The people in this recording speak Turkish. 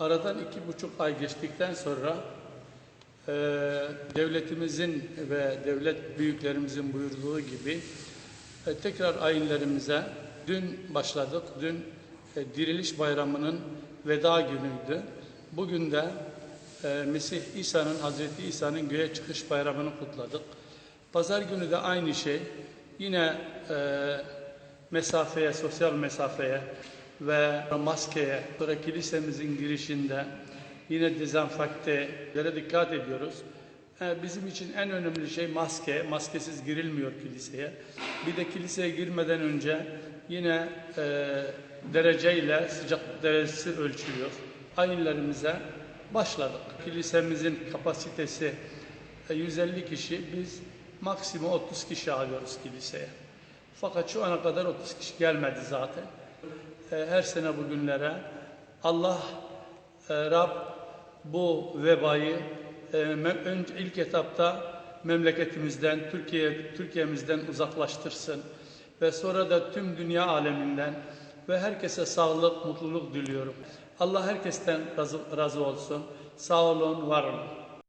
Aradan iki buçuk ay geçtikten sonra e, devletimizin ve devlet büyüklerimizin buyurduğu gibi e, tekrar ayinlerimize dün başladık. Dün e, Diriliş Bayramı'nın veda günüydü. Bugün de e, Mesih İsa'nın, Hazreti İsa'nın göğe çıkış bayramını kutladık. Pazar günü de aynı şey. Yine e, mesafeye, sosyal mesafeye ve maskeye, sonra kilisemizin girişinde yine dezenfektelere dikkat ediyoruz. E, Bizim için en önemli şey maske. Maskesiz girilmiyor kiliseye. Bir de kiliseye girmeden önce yine e, dereceyle sıcaklık derecesi ölçülüyor. Ayinlerimize başladık. Kilisemizin kapasitesi e, 150 kişi. Biz maksimum 30 kişi alıyoruz kiliseye. Fakat şu ana kadar 30 kişi gelmedi zaten. E, Her sene bugünlere Allah e, Rab bu vebayı e, ilk etapta memleketimizden, Türkiye Türkiye'mizden uzaklaştırsın ve sonra da tüm dünya aleminden ve herkese sağlık, mutluluk diliyorum. Allah herkesten razı, razı olsun. Sağ olun, var olun.